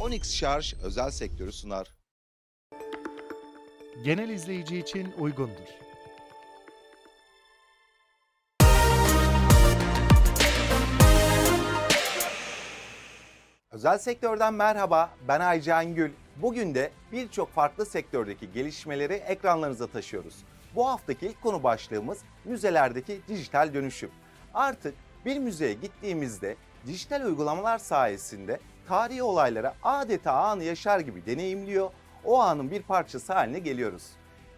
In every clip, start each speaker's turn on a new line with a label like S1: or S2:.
S1: Onyx Şarj özel sektörü sunar.
S2: genel izleyici için uygundur.
S3: Özel sektörden merhaba, ben Aycan Gül. Bugün de birçok farklı sektördeki gelişmeleri ekranlarınıza taşıyoruz. Bu haftaki ilk konu başlığımız müzelerdeki dijital dönüşüm. Artık bir müzeye gittiğimizde dijital uygulamalar sayesinde tarihi olaylara adeta anı yaşar gibi deneyimliyor, o anın bir parçası haline geliyoruz.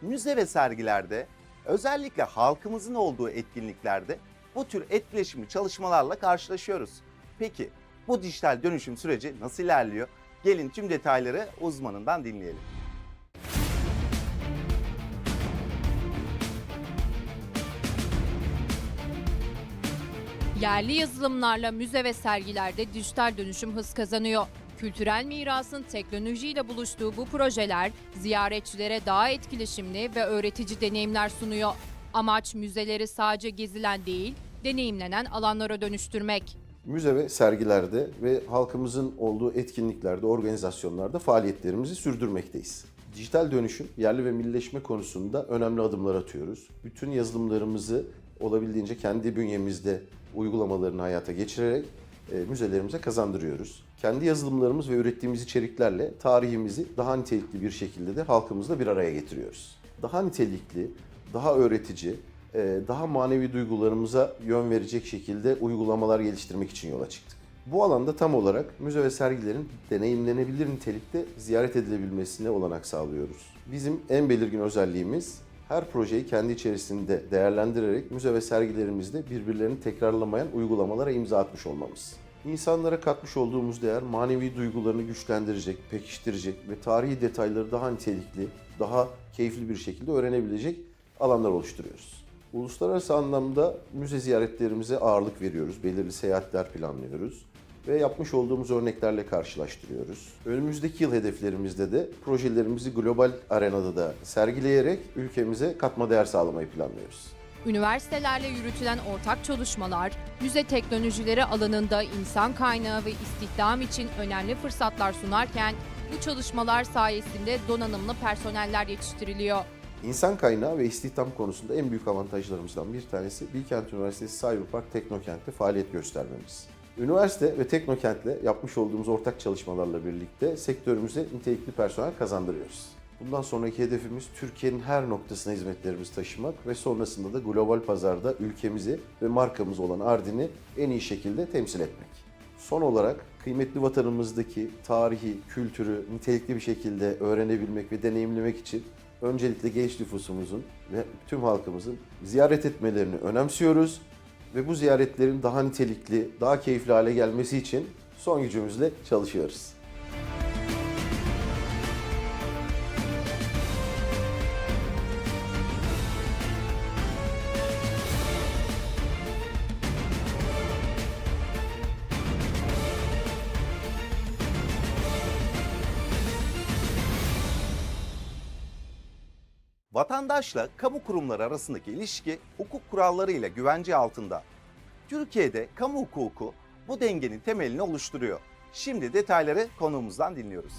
S3: Müze ve sergilerde, özellikle halkımızın olduğu etkinliklerde bu tür etkileşimli çalışmalarla karşılaşıyoruz. Peki bu dijital dönüşüm süreci nasıl ilerliyor? Gelin tüm detayları uzmanından dinleyelim.
S4: Yerli yazılımlarla müze ve sergilerde dijital dönüşüm hız kazanıyor. Kültürel mirasın teknolojiyle buluştuğu bu projeler ziyaretçilere daha etkileşimli ve öğretici deneyimler sunuyor. Amaç müzeleri sadece gezilen değil, deneyimlenen alanlara dönüştürmek.
S5: müze ve sergilerde ve halkımızın olduğu etkinliklerde, organizasyonlarda faaliyetlerimizi sürdürmekteyiz. Dijital dönüşüm, yerli ve millileşme konusunda önemli adımlar atıyoruz. Bütün yazılımlarımızı olabildiğince kendi bünyemizde uygulamalarını hayata geçirerek e, müzelerimize kazandırıyoruz. Kendi yazılımlarımız ve ürettiğimiz içeriklerle tarihimizi daha nitelikli bir şekilde de halkımızla bir araya getiriyoruz. Daha nitelikli, daha öğretici, e, daha manevi duygularımıza yön verecek şekilde uygulamalar geliştirmek için yola çıktık. Bu alanda tam olarak müze ve sergilerin deneyimlenebilir nitelikte ziyaret edilebilmesine olanak sağlıyoruz. Bizim en belirgin özelliğimiz her projeyi kendi içerisinde değerlendirerek müze ve sergilerimizde birbirlerini tekrarlamayan uygulamalara imza atmış olmamız. İnsanlara katmış olduğumuz değer manevi duygularını güçlendirecek, pekiştirecek ve tarihi detayları daha nitelikli, daha keyifli bir şekilde öğrenebilecek alanlar oluşturuyoruz. Uluslararası anlamda müze ziyaretlerimize ağırlık veriyoruz, belirli seyahatler planlıyoruz ve yapmış olduğumuz örneklerle karşılaştırıyoruz. Önümüzdeki yıl hedeflerimizde de projelerimizi global arenada da sergileyerek ülkemize katma değer sağlamayı planlıyoruz.
S4: Üniversitelerle yürütülen ortak çalışmalar, müze teknolojileri alanında insan kaynağı ve istihdam için önemli fırsatlar sunarken, bu çalışmalar sayesinde donanımlı personeller yetiştiriliyor.
S5: İnsan kaynağı ve istihdam konusunda en büyük avantajlarımızdan bir tanesi Bilkent Üniversitesi Cyberpark Teknokent'te faaliyet göstermemiz. Üniversite ve Teknokent'le yapmış olduğumuz ortak çalışmalarla birlikte sektörümüze nitelikli personel kazandırıyoruz. Bundan sonraki hedefimiz Türkiye'nin her noktasına hizmetlerimizi taşımak ve sonrasında da global pazarda ülkemizi ve markamız olan Ardin'i en iyi şekilde temsil etmek. Son olarak kıymetli vatanımızdaki tarihi, kültürü nitelikli bir şekilde öğrenebilmek ve deneyimlemek için öncelikle genç nüfusumuzun ve tüm halkımızın ziyaret etmelerini önemsiyoruz ve bu ziyaretlerin daha nitelikli, daha keyifli hale gelmesi için son gücümüzle çalışıyoruz.
S3: Vatandaşla kamu kurumları arasındaki ilişki hukuk kuralları ile güvence altında. Türkiye'de kamu hukuku bu dengenin temelini oluşturuyor. Şimdi detayları konuğumuzdan dinliyoruz.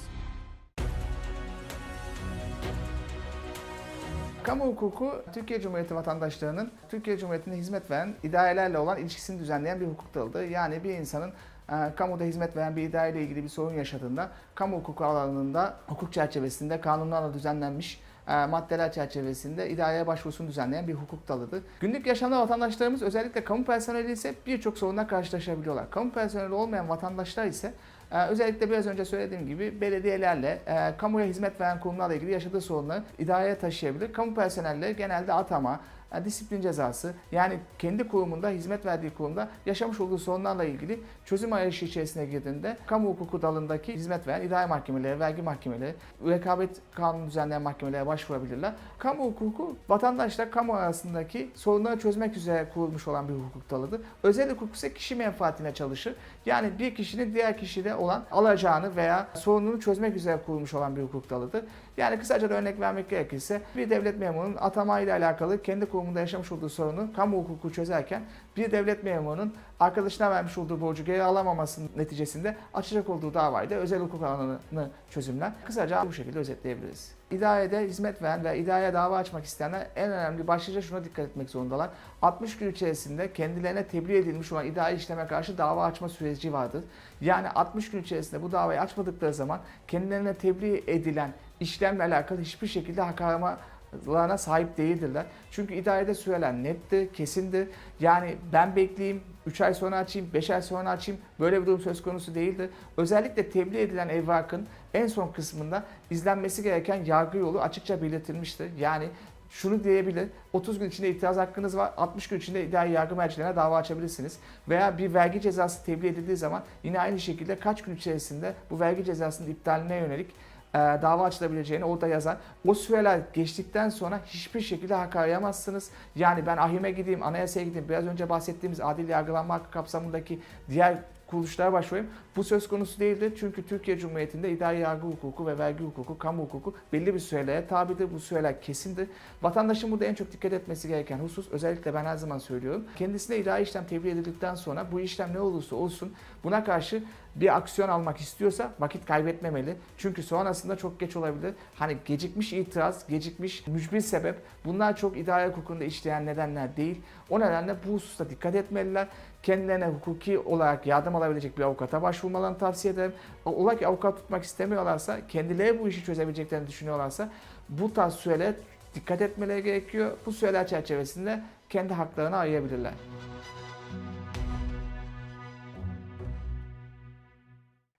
S6: Kamu hukuku Türkiye Cumhuriyeti vatandaşlarının Türkiye Cumhuriyeti'nde hizmet veren idarelerle olan ilişkisini düzenleyen bir hukuk dalıdır. Yani bir insanın e, kamuda hizmet veren bir idareyle ilgili bir sorun yaşadığında kamu hukuku alanında hukuk çerçevesinde kanunlarla düzenlenmiş maddeler çerçevesinde idareye başvurusunu düzenleyen bir hukuk dalıdır. Günlük yaşamda vatandaşlarımız özellikle kamu personeli ise birçok sorunla karşılaşabiliyorlar. Kamu personeli olmayan vatandaşlar ise ee, özellikle biraz önce söylediğim gibi belediyelerle, e, kamuya hizmet veren kurumlarla ilgili yaşadığı sorunları idareye taşıyabilir. Kamu personelleri genelde atama, e, disiplin cezası yani kendi kurumunda, hizmet verdiği kurumda yaşamış olduğu sorunlarla ilgili çözüm arayışı içerisine girdiğinde kamu hukuku dalındaki hizmet veren idare mahkemeleri, vergi mahkemeleri, rekabet kanunu düzenleyen mahkemelere başvurabilirler. Kamu hukuku vatandaşla kamu arasındaki sorunları çözmek üzere kurulmuş olan bir hukuk dalıdır. Özel hukuk ise kişi menfaatine çalışır. Yani bir kişinin diğer kişide olan alacağını veya sorununu çözmek üzere kurulmuş olan bir hukuk dalıdır. Yani kısaca da örnek vermek gerekirse bir devlet memurunun atama ile alakalı kendi kurumunda yaşamış olduğu sorunu kamu hukuku çözerken bir devlet memurunun arkadaşına vermiş olduğu borcu geri alamamasının neticesinde açacak olduğu davayı da özel hukuk alanını çözümler. Kısaca bu şekilde özetleyebiliriz. İdarede hizmet veren ve idareye dava açmak isteyenler en önemli başlıca şuna dikkat etmek zorundalar. 60 gün içerisinde kendilerine tebliğ edilmiş olan idari işleme karşı dava açma süreci vardır. Yani 60 gün içerisinde bu davayı açmadıkları zaman kendilerine tebliğ edilen işlemle alakalı hiçbir şekilde hak aramalarına sahip değildirler. Çünkü idarede süreler nettir, kesindir. Yani ben bekleyeyim, 3 ay sonra açayım, 5 ay sonra açayım böyle bir durum söz konusu değildir. Özellikle tebliğ edilen evrakın en son kısmında izlenmesi gereken yargı yolu açıkça belirtilmiştir. Yani şunu diyebilir, 30 gün içinde itiraz hakkınız var, 60 gün içinde idari yargı mercilerine dava açabilirsiniz. Veya bir vergi cezası tebliğ edildiği zaman yine aynı şekilde kaç gün içerisinde bu vergi cezasının iptaline yönelik dava açılabileceğini orada yazar. O süreler geçtikten sonra hiçbir şekilde hak arayamazsınız. Yani ben ahime gideyim, anayasaya gideyim, biraz önce bahsettiğimiz adil yargılanma hakkı kapsamındaki diğer kuruluşlara başvurayım. Bu söz konusu değildir. Çünkü Türkiye Cumhuriyeti'nde idari yargı hukuku ve vergi hukuku, kamu hukuku belli bir sürelere tabidir. Bu süreler kesindir. Vatandaşın burada en çok dikkat etmesi gereken husus, özellikle ben her zaman söylüyorum. Kendisine idari işlem tebliğ edildikten sonra bu işlem ne olursa olsun buna karşı bir aksiyon almak istiyorsa vakit kaybetmemeli. Çünkü sonrasında çok geç olabilir. Hani gecikmiş itiraz, gecikmiş mücbir sebep bunlar çok idare hukukunda işleyen nedenler değil. O nedenle bu hususta dikkat etmeliler. Kendilerine hukuki olarak yardım alabilecek bir avukata başvurmalarını tavsiye ederim. Ola ki avukat tutmak istemiyorlarsa, kendileri bu işi çözebileceklerini düşünüyorlarsa bu tarz süreler dikkat etmeleri gerekiyor. Bu süreler çerçevesinde kendi haklarını arayabilirler.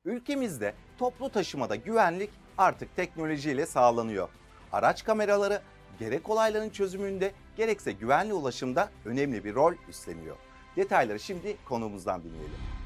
S3: Ülkemizde toplu taşımada güvenlik artık teknolojiyle sağlanıyor. Araç kameraları gerek olayların çözümünde gerekse güvenli ulaşımda önemli bir rol üstleniyor. Detayları şimdi konuğumuzdan dinleyelim.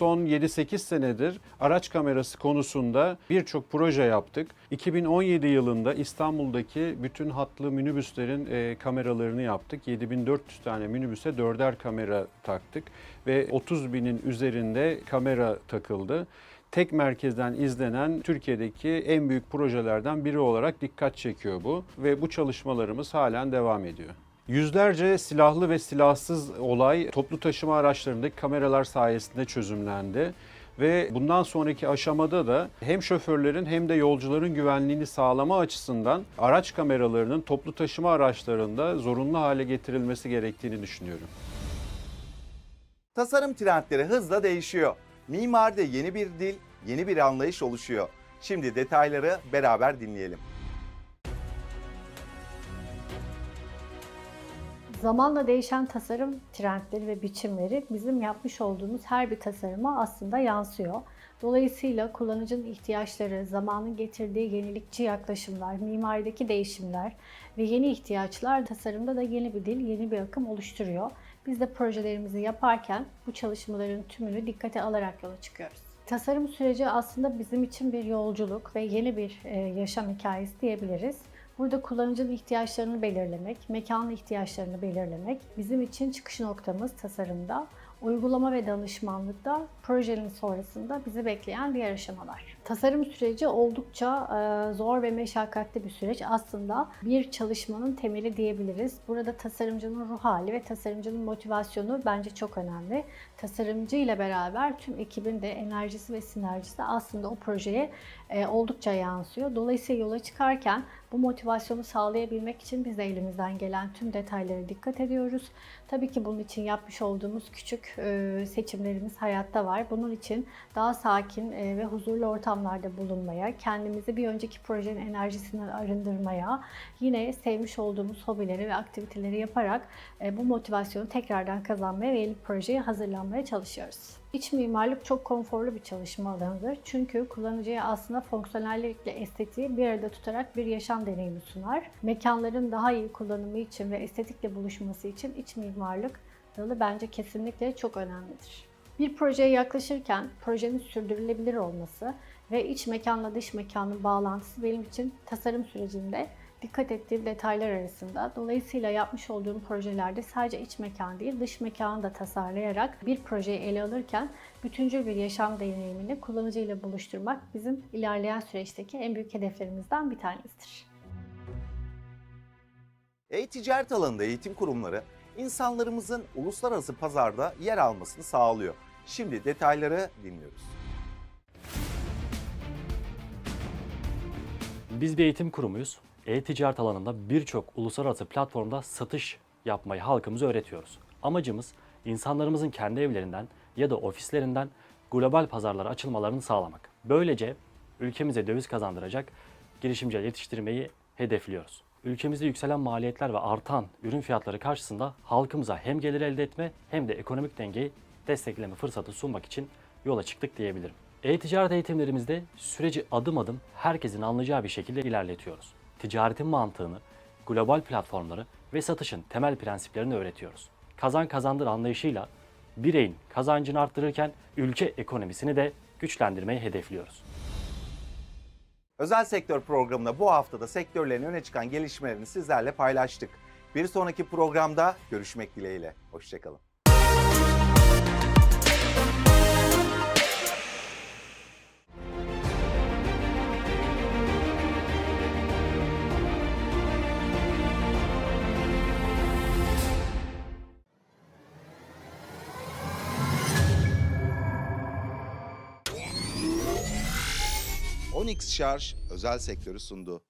S7: Son 7-8 senedir araç kamerası konusunda birçok proje yaptık. 2017 yılında İstanbul'daki bütün hatlı minibüslerin e, kameralarını yaptık. 7400 tane minibüse dörder kamera taktık ve 30 binin üzerinde kamera takıldı. Tek merkezden izlenen Türkiye'deki en büyük projelerden biri olarak dikkat çekiyor bu ve bu çalışmalarımız halen devam ediyor. Yüzlerce silahlı ve silahsız olay toplu taşıma araçlarındaki kameralar sayesinde çözümlendi. Ve bundan sonraki aşamada da hem şoförlerin hem de yolcuların güvenliğini sağlama açısından araç kameralarının toplu taşıma araçlarında zorunlu hale getirilmesi gerektiğini düşünüyorum.
S3: Tasarım trendleri hızla değişiyor. Mimaride yeni bir dil, yeni bir anlayış oluşuyor. Şimdi detayları beraber dinleyelim.
S8: Zamanla değişen tasarım trendleri ve biçimleri bizim yapmış olduğumuz her bir tasarıma aslında yansıyor. Dolayısıyla kullanıcının ihtiyaçları, zamanın getirdiği yenilikçi yaklaşımlar, mimarideki değişimler ve yeni ihtiyaçlar tasarımda da yeni bir dil, yeni bir akım oluşturuyor. Biz de projelerimizi yaparken bu çalışmaların tümünü dikkate alarak yola çıkıyoruz. Tasarım süreci aslında bizim için bir yolculuk ve yeni bir e, yaşam hikayesi diyebiliriz. Burada kullanıcının ihtiyaçlarını belirlemek, mekanın ihtiyaçlarını belirlemek bizim için çıkış noktamız tasarımda. Uygulama ve danışmanlıkta projenin sonrasında bizi bekleyen diğer aşamalar. Tasarım süreci oldukça e, zor ve meşakkatli bir süreç. Aslında bir çalışmanın temeli diyebiliriz. Burada tasarımcının ruh hali ve tasarımcının motivasyonu bence çok önemli. Tasarımcı ile beraber tüm ekibin de enerjisi ve sinerjisi aslında o projeye oldukça yansıyor. Dolayısıyla yola çıkarken bu motivasyonu sağlayabilmek için biz de elimizden gelen tüm detaylara dikkat ediyoruz. Tabii ki bunun için yapmış olduğumuz küçük e, seçimlerimiz hayatta var. Bunun için daha sakin e, ve huzurlu ortamlarda bulunmaya, kendimizi bir önceki projenin enerjisinden arındırmaya, yine sevmiş olduğumuz hobileri ve aktiviteleri yaparak e, bu motivasyonu tekrardan kazanmaya ve yeni projeye hazırlanmaya çalışıyoruz. İç mimarlık çok konforlu bir çalışma alanıdır. Çünkü kullanıcıya aslında fonksiyonellikle estetiği bir arada tutarak bir yaşam deneyimi sunar. Mekanların daha iyi kullanımı için ve estetikle buluşması için iç mimarlık dalı bence kesinlikle çok önemlidir. Bir projeye yaklaşırken projenin sürdürülebilir olması ve iç mekanla dış mekanın bağlantısı benim için tasarım sürecinde dikkat ettiğim detaylar arasında. Dolayısıyla yapmış olduğum projelerde sadece iç mekan değil, dış mekanı da tasarlayarak bir projeyi ele alırken bütüncül bir yaşam deneyimini kullanıcıyla buluşturmak bizim ilerleyen süreçteki en büyük hedeflerimizden bir tanesidir.
S3: E-ticaret alanında eğitim kurumları insanlarımızın uluslararası pazarda yer almasını sağlıyor. Şimdi detayları dinliyoruz.
S9: Biz bir eğitim kurumuyuz. E-ticaret alanında birçok uluslararası platformda satış yapmayı halkımıza öğretiyoruz. Amacımız insanlarımızın kendi evlerinden ya da ofislerinden global pazarlara açılmalarını sağlamak. Böylece ülkemize döviz kazandıracak girişimciler yetiştirmeyi hedefliyoruz. Ülkemizde yükselen maliyetler ve artan ürün fiyatları karşısında halkımıza hem gelir elde etme hem de ekonomik dengeyi destekleme fırsatı sunmak için yola çıktık diyebilirim. E-ticaret eğitimlerimizde süreci adım adım herkesin anlayacağı bir şekilde ilerletiyoruz. Ticaretin mantığını, global platformları ve satışın temel prensiplerini öğretiyoruz. Kazan kazandır anlayışıyla bireyin kazancını arttırırken ülke ekonomisini de güçlendirmeyi hedefliyoruz.
S3: Özel sektör programında bu haftada sektörlerin öne çıkan gelişmelerini sizlerle paylaştık. Bir sonraki programda görüşmek dileğiyle. Hoşçakalın.
S1: Onyx Şarj özel sektörü sundu.